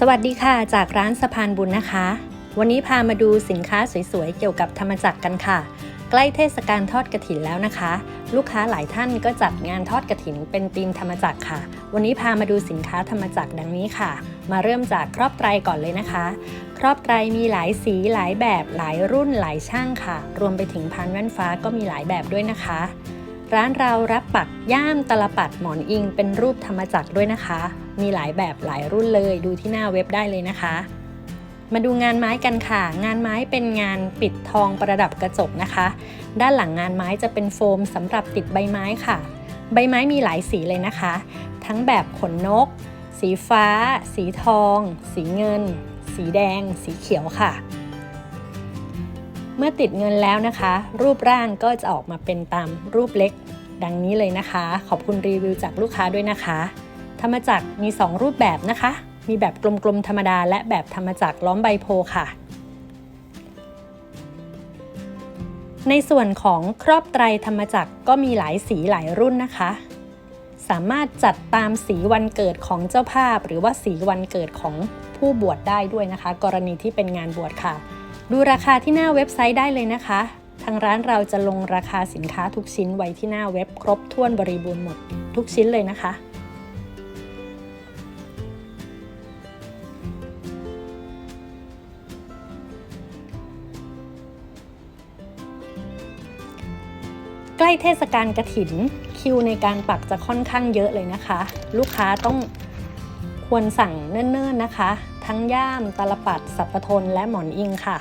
สวัสดีค่ะ จากร้านสะพานบุญนะคะ วันนี้พามาดูสินค้าสวยๆ เกี่ยวกับธรรมจักรกันค่ะ ใกล้เทศกาลทอดกระถินแล้วนะคะ ลูกค้าหลายท่านก็จัดงานทอดกระถินเป็นธีมธรรมจักรค่ะ วันนี้พามาดูสินค้าธรรมจักรดังนี้ค่ะ มาเริ่มจากครอบไตรก่อนเลยนะคะ ครอบไตรมีหลายสีหลายแบบ หลายรุ่นหลายช่างค่ะ รวมไปถึงพานแว่นฟ้าก็มีหลายแบบด้วยนะคะ ร้านเรารับปักย่ามตลปัดหมอนอิงเป็นรูปธรรมจักรด้วยนะคะ มีหลายแบบหลายรุ่นเลยดูที่หน้าเว็บได้เลยนะคะ มาดูงานไม้กันค่ะ งานไม้เป็นงานปิดทองประดับกระจกนะคะ ด้านหลังงานไม้จะเป็นโฟมสำหรับติดใบไม้ค่ะ ใบไม้มีหลายสีเลยนะคะ ทั้งแบบขนนก สีฟ้า สีทอง สีเงิน สีแดง สีเขียวค่ะเมื่อติดเงินแล้วนะคะ รูปร่างก็จะออกมาเป็นตามรูปเล็ก ดังนี้เลยนะคะ ขอบคุณรีวิวจากลูกค้าด้วยนะคะ ธรรมจักรมี 2 รูปแบบนะคะ มีแบบกลมๆธรรมดา และแบบธรรมจักรล้อมใบโพค่ะ ในส่วนของครอบไตรธรรมจักรก็มีหลายสีหลายรุ่นนะคะ สามารถจัดตามสีวันเกิดของเจ้าภาพ หรือว่าสีวันเกิดของผู้บวชได้ด้วยนะคะ กรณีที่เป็นงานบวชค่ะ ดูราคาที่หน้าเว็บไซต์ได้เลยนะคะ ทางร้านเราจะลงราคาสินค้าทุกชิ้นไว้ที่หน้าเว็บครบถ้วนบริบูรณ์หมดทุกชิ้นเลยนะคะ ใกล้เทศกาลกระถินคิวในการปักจะค่อนข้างเยอะเลยนะคะ ลูกค้าต้องควรสั่งเนิ่นๆนะคะ ทั้งย่ามตลปัดสับปะทนและหมอนอิงค่ะ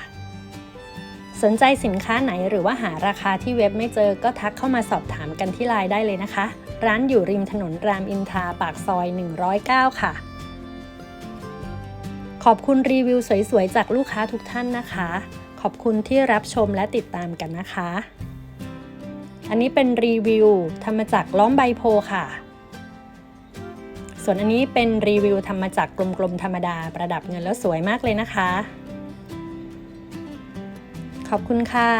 สนใจสินค้าไหนหรือว่าหาราคาที่เว็บไม่เจอก็ทักเข้ามาสอบถามกันที่ไลน์ได้เลยนะคะ ร้านอยู่ริมถนนรามอินทราปากซอย 109 ค่ะ ขอบคุณรีวิวสวยๆ จากลูกค้าทุกท่านนะคะ ขอบคุณที่รับชมและติดตามกันนะคะ อันนี้เป็นรีวิวทำมาจากล้อมใบโพค่ะ ส่วนอันนี้เป็นรีวิวทำมาจากกลมๆธรรมดา ประดับเงินแล้วสวยมากเลยนะคะ ขอบคุณค่ะ